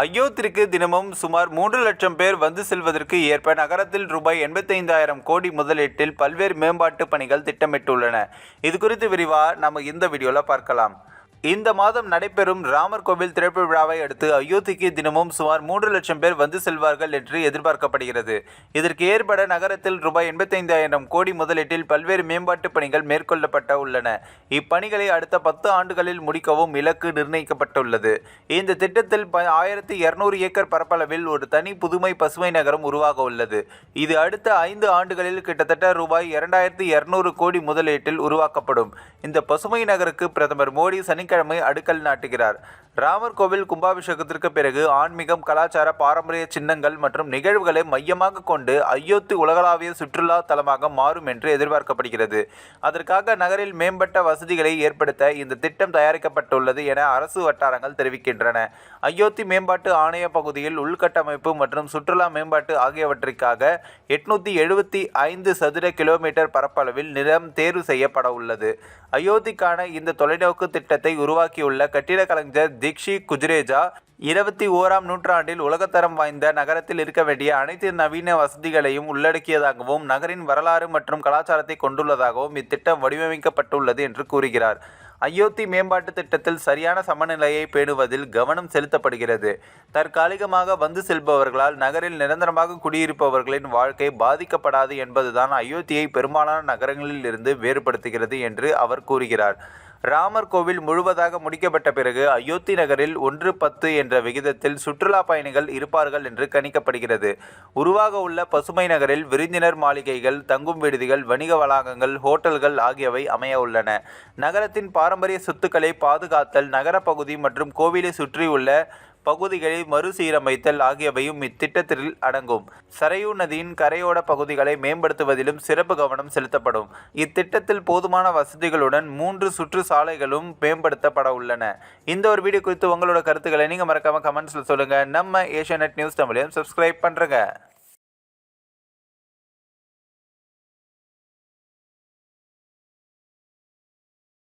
அயோத்திற்கு தினமும் சுமார் மூன்று லட்சம் பேர் வந்து செல்வதற்கு ஏற்ப நகரத்தில் ரூபாய் எண்பத்தைந்தாயிரம் கோடி முதலீட்டில் பல்வேறு மேம்பாட்டு பணிகள் திட்டமிட்டுள்ளன. இது குறித்து விரிவாக நம்ம இந்த வீடியோவில் பார்க்கலாம். இந்த மாதம் நடைபெறும் ராமர் கோவில் திறப்பு விழாவை அடுத்து அயோத்திக்கு தினமும் சுமார் மூன்று லட்சம் பேர் வந்து செல்வார்கள் என்று எதிர்பார்க்கப்படுகிறது. இதற்கு ஏற்பட நகரத்தில் ரூபாய் எண்பத்தைந்தாயிரம் கோடி முதலீட்டில் பல்வேறு மேம்பாட்டு பணிகள் மேற்கொள்ளப்பட்ட உள்ளன. இப்பணிகளை அடுத்த பத்து ஆண்டுகளில் முடிக்கவும் இலக்கு நிர்ணயிக்கப்பட்டுள்ளது. இந்த திட்டத்தில் ப ஆயிரத்தி இருநூறு ஏக்கர் பரப்பளவில் ஒரு தனி புதுமை பசுமை நகரம் உருவாக உள்ளது. இது அடுத்த ஐந்து ஆண்டுகளில் கிட்டத்தட்ட ரூபாய் இரண்டாயிரத்தி இருநூறு கோடி முதலீட்டில் உருவாக்கப்படும். இந்த பசுமை நகருக்கு பிரதமர் மோடி சனி சனிக்கிழமை அடிக்கல் நாட்டுகிறார். ராமர் கோவில் கும்பாபிஷேகத்திற்கு பிறகு ஆன்மீகம் கலாச்சார பாரம்பரிய சின்னங்கள் மற்றும் நிகழ்வுகளை மையமாக கொண்டு அயோத்தி உலகளாவிய சுற்றுலா தலமாக மாறும் என்று எதிர்பார்க்கப்படுகிறது. அதற்காக நகரில் மேம்பட்ட வசதிகளை ஏற்படுத்த இந்த திட்டம் தயாரிக்கப்பட்டுள்ளது என அரசு வட்டாரங்கள் தெரிவிக்கின்றன. அயோத்தி மேம்பாட்டு ஆணைய பகுதியில் உள்கட்டமைப்பு மற்றும் சுற்றுலா மேம்பாட்டு ஆகியவற்றிற்காக எட்நூத்தி எழுபத்தி ஐந்து சதுர கிலோமீட்டர் பரப்பளவில் நிலம் தேர்வு செய்யப்பட உள்ளது அயோத்திக்கான இந்த தொலைநோக்கு திட்டத்தை உருவாக்கியுள்ள கட்டிட கலைஞர் தீக்ஷி குஜ்ரேஜா இருபத்தி ஓராம் நூற்றாண்டில் உலகத்தரம் வாய்ந்த நகரத்தில் இருக்க வேண்டிய அனைத்து நவீன வசதிகளையும் உள்ளடக்கியதாகவும் நகரின் வரலாறு மற்றும் கலாச்சாரத்தை கொண்டுள்ளதாகவும் இத்திட்டம் வடிவமைக்கப்பட்டுள்ளது என்று கூறுகிறார். அயோத்தி மேம்பாட்டு திட்டத்தில் சரியான சமநிலையை பேணுவதில் கவனம் செலுத்தப்படுகிறது. தற்காலிகமாக வந்து செல்பவர்களால் நகரில் நிரந்தரமாக குடியிருப்பவர்களின் வாழ்க்கை பாதிக்கப்படாது என்பதுதான் அயோத்தியை பெரும்பாலான நகரங்களில் இருந்து வேறுபடுத்துகிறது என்று அவர் கூறுகிறார். ராமர் கோவில் முழுவதாக முடிக்கப்பட்ட பிறகு அயோத்தி நகரில் ஒன்று பத்து என்ற விகிதத்தில் சுற்றுலா பயணிகள் இருப்பார்கள் என்று கணிக்கப்படுகிறது. உருவாக உள்ள பசுமை நகரில் விருந்தினர் மாளிகைகள் தங்கும் விடுதிகள் வணிக வளாகங்கள் ஹோட்டல்கள் ஆகியவை அமைய உள்ளன. நகரத்தின் பாரம்பரிய சொத்துக்களை பாதுகாத்தல் நகரப்பகுதி மற்றும் கோவிலை சுற்றியுள்ள பகுதிகளை மறுசீரமைத்தல் ஆகியவையும் இத்திட்டத்தில் அடங்கும். சரையூ நதியின் கரையோர பகுதிகளை மேம்படுத்துவதிலும் சிறப்பு கவனம் செலுத்தப்படும். இத்திட்டத்தில் போதுமான வசதிகளுடன் மூன்று சுற்று சாலைகளும் மேம்படுத்தப்பட உள்ளன. இந்த ஒரு வீடியோ குறித்து உங்களோட கருத்துக்களை நீங்கள் மறக்காமல் கமெண்ட்ஸில் சொல்லுங்கள் நம்ம ஏஷியா நியூஸ் தமிழையும் சப்ஸ்கிரைப் பண்ணுறங்க